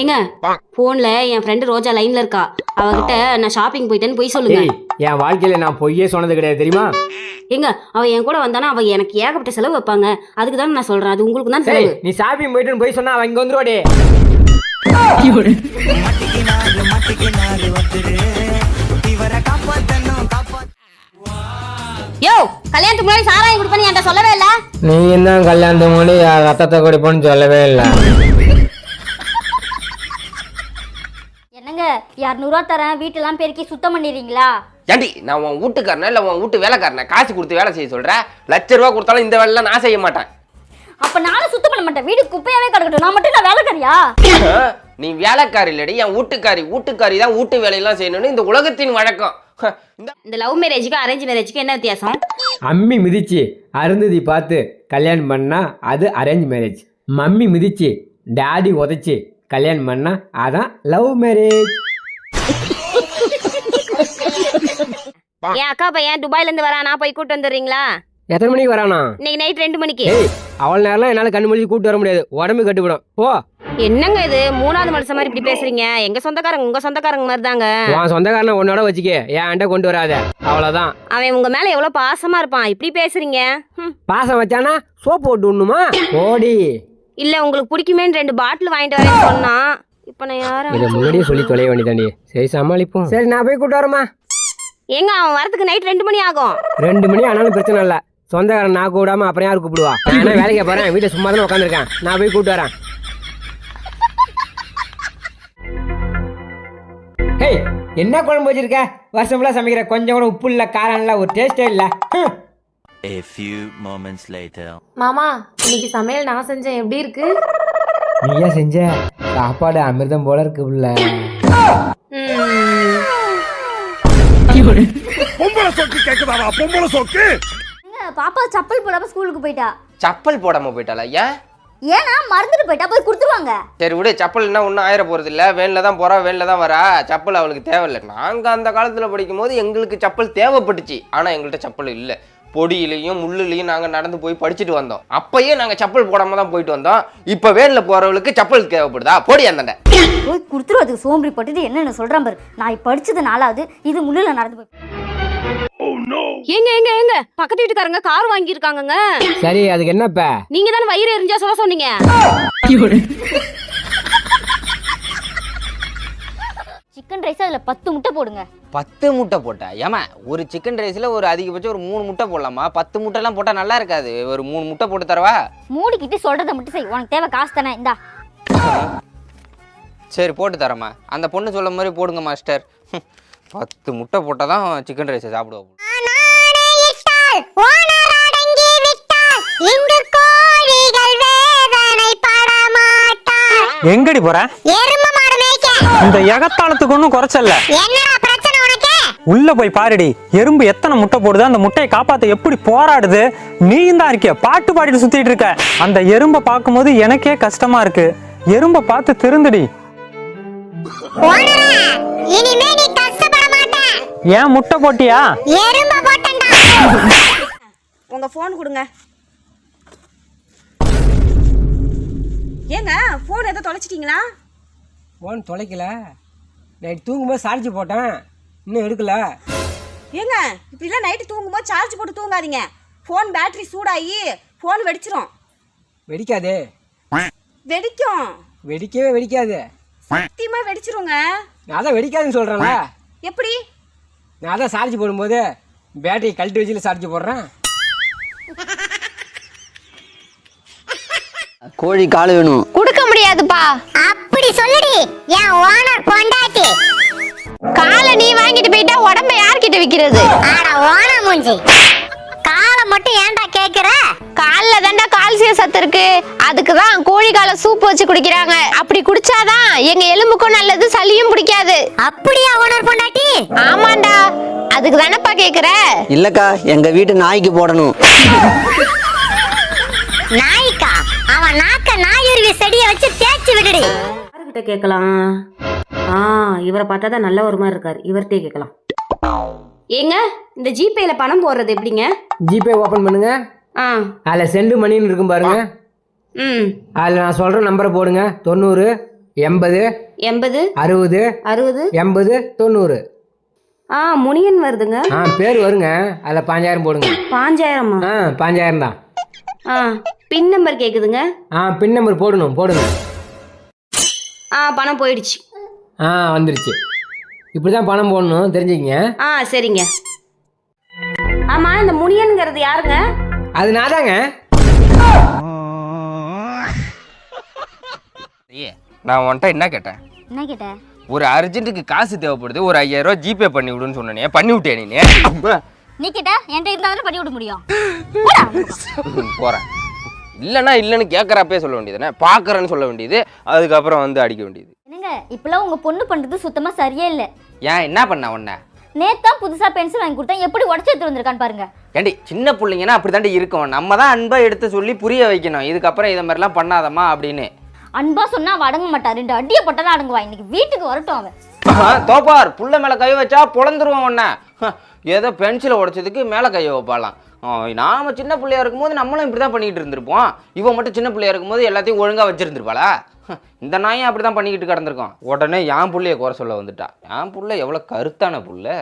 ஏங்க போன்ல என் ஃப்ரெண்டு ரோஜா லைன்ல இருக்கா. அவகிட்ட நான் ஷாப்பிங் போயிட்டேன்னு போய் சொல்லுங்க. என் வாழ்க்கையில நான் பொய்யே சொன்னது கிடையாது தெரியுமா? ஏங்க அவ என் கூட வந்தானா அவ எனக்கு ஏகப்பட்ட செலவு வைப்பாங்க. அதுக்கு தான் நான் சொல்றேன். அது உங்களுக்கு தான் செலவு. நீ ஷாப்பிங் போயிட்டு போய் சொன்னா அவன் இங்க வந்துருவாடே யோ கல்யாணத்துக்கு முன்னாடி சாராயம் கொடுப்பேன்னு என்கிட்ட சொல்லவே இல்ல? நீ தான் கல்யாணத்துக்கு முன்னாடி ரத்தத்தை குடிப்போன்னு சொல்லவே இல்லை என்னங்க இரநூறுவா தரேன் வீட்டெல்லாம் பெருக்கி சுத்தம் பண்ணிடுறீங்களா? ஏண்டி நான் உன் வீட்டுக்காரனா இல்லை உன் வீட்டு வேலைக்காரனா? காசு கொடுத்து வேலை செய்ய சொல்ற? லட்ச ரூபா கொடுத்தாலும் இந்த வேலைலாம் நான் செய்ய மாட்டேன். அப்ப நானும் சுத்தம் பண்ண மாட்டேன். வீடு குப்பையாவே கிடக்கட்டும். நான் மட்டும் நான் வேலைக்காரியா? நீ வேலைக்காரி இல்லடி. என் வீட்டுக்காரி வீட்டுக்காரி தான் வீட்டு வேலையெல்லாம் செய்யணும்னு இந்த உலகத்தின் வழக்கம். இந்த லவ் மேரேஜுக்கு அரேஞ்ச் மேரேஜுக்கு என்ன வித்தியாசம்? அம்மி மிதிச்சு அருந்ததி பார்த்து கல்யாணம் பண்ணா அது அரேஞ்ச் மேரேஜ் மம்மி மிதிச்சு டாடி உதைச்சு கல்யாணம் பண்ணா அதான் லவ் மேரேஜ் என் அக்கா பையன் துபாயில இருந்து வரா நான் போய் கூட்டு வந்துடுறீங்களா? எத்தனை மணிக்கு வரானா? இன்னைக்கு நைட் ரெண்டு மணிக்கு. ஏய் அவள் நேரம்லாம் என்னால் கண்ணு முடிச்சு கூட்டு வர முடியாது. உடம்பு கட்டுப்படும் போ. என்னங்க இது? மூணாவது மனுஷன் மாதிரி இப்படி பேசுறீங்க? எங்க சொந்தக்காரங்க உங்க சொந்தக்காரங்க மாதிரி தாங்க உன் சொந்தக்காரனை உன்னோட வச்சுக்க. என் அண்ட கொண்டு வராத. அவ்வளோதான் அவன் உங்க மேல எவ்வளவு பாசமா இருப்பான்? இப்படி பேசுறீங்க. ஹம். பாசம் வச்சானா சோப்பு போட்டு விடணுமா ஓடி இல்ல உங்களுக்கு பிடிக்குமேன்னு ரெண்டு பாட்டில் வாங்கிட்டு வரேன்னு சொன்னா இப்ப நான் யாரும் இதை முன்னாடியே சொல்லி தொலைய வேண்டியதாண்டி சரி சமாளிப்போம். சரி நான் போய் கூட்டு வரமா எங்க அவன் வரதுக்கு நைட் ரெண்டு மணி ஆகும். ரெண்டு மணி ஆனாலும் பிரச்சனை இல்லை. சொந்தக்காரன் நான் கூடாம அப்புறம் யார் கூப்பிடுவா? நான் வேலைக்கு போறேன்? வீட்டை சும்மா தானே உட்காந்துருக்கேன் நான் போய் கூட்டு வரேன். ஹேய் என்ன குழம்பு வச்சிருக்க? வருஷம் ஃபுல்லாக சமைக்கிற கொஞ்சம் கூட உப்பு இல்லை காரம் இல்லை ஒரு டேஸ்டே இல்லை. A few moments later. மாமா இன்னைக்கு சமையல் நான் செஞ்சேன். எப்படி இருக்கு? நீயா செஞ்ச? சாப்பாடு அமிர்தம் போல இருக்கு உள்ள. பொம்பளை சொக்கு கேக்குதாடா? பொம்பளை சொக்கு? பாப்பா சப்பல் போடாம ஸ்கூலுக்கு போயிட்டா. சப்பல் போடாம போயிட்டாளா? ஏன் ஏன்னா மறந்துட்டு போயிட்டா. போய் கொடுத்துருவாங்க. சரி விடு சப்பல்னா ஒன்றும் ஆயிர போகிறது இல்லை. வேனில் தான் போகிறா வேனில் தான் வரா. சப்பல் அவளுக்கு தேவையில்லை. நாங்கள் அந்த காலத்தில் படிக்கும் போது எங்களுக்கு சப்பல் தேவைப்பட்டுச்சு. ஆனால் எங்கள்கிட்ட சப்பல் இல்லை. பொடியிலையும் முள்ளுலையும் நாங்கள் நடந்து போய் படிச்சுட்டு வந்தோம். அப்பயே நாங்கள் சப்பல் போடாம தான் போயிட்டு வந்தோம். இப்போ வேனில் போகிறவளுக்கு சப்பல் தேவைப்படுதா? போடி அந்தண்ட போய் கொடுத்துருவதுக்கு சோம்பரி பட்டுட்டு என்னென்ன சொல்றான் பாரு. நான் படிச்சது நாலாவது இது முள்ளுல நடந்து போய் ஏங்க ஏங்க ஏங்க. பக்கத்து வீட்டுக்காரங்க கார் வாங்கியிருக்காங்கங்க. சரி அதுக்கு என்னப்ப? நீங்க தானே வயிறு எரிஞ்சா சொல்ல சொன்னீங்க. சிக்கன் ரைஸ் அதுல பத்து முட்டை போடுங்க. பத்து முட்டை போட்டா? ஏமா ஒரு சிக்கன் ரைஸில் ஒரு அதிகபட்சம் ஒரு மூணு முட்டை போடலாமா? பத்து முட்டைலாம் போட்டால் நல்லா இருக்காது. ஒரு மூணு முட்டை போட்டு தரவா? மூடிக்கிட்டு சொல்றதை மட்டும் செய். உனக்கு தேவை காசு தானே. இந்தா. சரி போட்டு தரேம்மா. அந்த பொண்ணு சொல்ல மாதிரி போடுங்க மாஸ்டர். பத்து முட்டை போட்டால் தான் சிக்கன் ரைஸை சாப்பிடுவோம் எங்கடி போற? இந்த எகத்தாளத்துக்கு ஒன்றும் குறைச்சல்ல. உள்ள போய் பாருடி எறும்பு எத்தனை முட்டை போடுது அந்த முட்டையை காப்பாத்த எப்படி போராடுது? நீயும் தான் இருக்கிய பாட்டு பாடிட்டு சுத்திட்டு இருக்க. அந்த எறும்பை பார்க்கும்போது எனக்கே கஷ்டமா இருக்கு. எறும்பை பார்த்து திருந்துடி. ஏன் முட்டை போட்டியா? உங்க ஃபோன் கொடுங்க. ஏங்க ஃபோன் எதை தொலைச்சிட்டீங்களா? ஃபோன் தொலைக்கல. நைட் தூங்கும்போது சார்ஜ் போட்டேன். இன்னும் எடுக்கல. ஏங்க இப்படிலாம் நைட்டு தூங்கும்போது சார்ஜ் போட்டு தூங்காதீங்க. ஃபோன் பேட்டரி சூடாகி ஃபோன் வெடிச்சிரும். வெடிக்காதே. வெடிக்கும். வெடிக்கவே வெடிக்காது. சத்தியமா வெடிச்சிருங்க. நான் அதான் வெடிக்காதுன்னு சொல்கிறேன்ல எப்படி? நான் அதான் சார்ஜ் போடும்போது பேட்டரி கழட்டி வச்சுல சார்ஜ் போடுறேன். கோழி கால் வேணும். கொடுக்க முடியாதுப்பா. சொல்லுடி என் ஓனர் பொண்டாட்டி. காலை நீ வாங்கிட்டு போயிட்டா உடம்ப யார்கிட்ட விக்கிறது? ஆட ஓனர் மூஞ்சி. காலை மட்டும் ஏன்டா கேக்குற? கால்ல தாண்டா கால்சியம் சத்து இருக்கு. அதுக்கு தான் கோழி காலை சூப் வச்சு குடிக்கிறாங்க. அப்படி குடிச்சாதான் எங்க எலும்புக்கும் நல்லது சளியும் பிடிக்காது அப்படியா ஓனர் பொண்டாட்டி? ஆமாண்டா. அதுக்கு தானப்பா கேக்குற? இல்லக்கா எங்க வீட்டு நாய்க்கு போடணும். நாய்க்கா? அவன் நாக்க நாயுருவி செடியை வச்சு தேய்ச்சி விடுடி. யாருக்கிட்ட கேட்கலாம். ஆ இவரை பார்த்தா தான் நல்ல ஒரு மாதிரி இருக்காரு. இவர்கிட்டே கேட்கலாம். ஏங்க இந்த ஜிபேல பணம் போடுறது எப்படிங்க? ஜிபே ஓப்பன் பண்ணுங்க. ஆ. அதில் சென்டு மணின்னு இருக்கும் பாருங்க. ம். அதில் நான் சொல்கிற நம்பரை போடுங்க. தொண்ணூறு எண்பது எண்பது அறுபது அறுபது. எண்பது தொண்ணூறு. ஆ முனியன் வருதுங்க. ஆ பேர் வருங்க. அதில் பாஞ்சாயிரம் போடுங்க. பாஞ்சாயிரமா? ஆ பாஞ்சாயிரம் தான். ஆ பின் நம்பர் கேட்குதுங்க ஆ பின் நம்பர் போடணும் போடுங்க ஆ பணம் போயிடுச்சு. ஆ வந்துருச்சு. இப்படி தான் பணம் போடணும் தெரிஞ்சுக்கங்க. ஆ சரிங்க. ஆமா இந்த முனியன்கிறது யாருங்க? அது நான் தாங்க ஏ நான் உன்கிட்ட என்ன கேட்டேன்? என்ன கேட்ட? ஒரு அர்ஜென்ட்டுக்கு காசு தேவைப்படுது ஒரு ஐயாயிரம் ரூபாய் ஜிபே பண்ணி விடுன்னு சொன்னனே பண்ணி விட்டே நீ. நீ கேட்ட என்கிட்ட இருந்தா தானே பண்ணி விட முடியும். போறேன். இல்லைன்னா இல்லைன்னு கேட்குறப்பே சொல்ல வேண்டியதுதானே பார்க்குறேன்னு சொல்ல வேண்டியது. அதுக்கப்புறம் வந்து அடிக்க வேண்டியது. என்னங்க இப்பெல்லாம் உங்க பொண்ணு பண்றது சுத்தமா சரியே இல்ல. ஏன் என்ன பண்ண உன்ன? நேத்தான் புதுசா பென்சில் வாங்கி கொடுத்தேன் எப்படி உடச்சு எடுத்து வந்திருக்கான்னு பாருங்க. ஏண்டி சின்ன பிள்ளைங்கன்னா அப்படி தாண்டி இருக்கும். நம்ம தான் அன்பா எடுத்து சொல்லி புரிய வைக்கணும். இதுக்கப்புறம் இதை மாதிரிலாம் பண்ணாதம்மா அப்படின்னு. அன்பா சொன்னா அவ அடங்க மாட்டா. ரெண்டு அடியை போட்டதான் அடங்குவா. இன்னைக்கு வீட்டுக்கு வரட்டும் அவன் தோப்பார் புள்ள மேல கை வச்சா பொழந்துருவோம் உன்ன. ஏதோ பென்சிலை உடைச்சதுக்கு மேல கையை வைப்பாலாம் நாம சின்ன பிள்ளையா இருக்கும்போது நம்மளும் இப்படி தான் பண்ணிக்கிட்டு இருந்திருப்போம். இவன் மட்டும் சின்ன பிள்ளையா இருக்கும்போது எல்லாத்தையும் ஒழுங்கா வச்சிருந்திருப்பாளா? இந்த நாயும் அப்படி தான் பண்ணிக்கிட்டு கிடந்திருக்கோம் உடனே என் பிள்ளைய குறை சொல்ல வந்துட்டா. என் புள்ள எவ்வளோ கருத்தான புள்ள.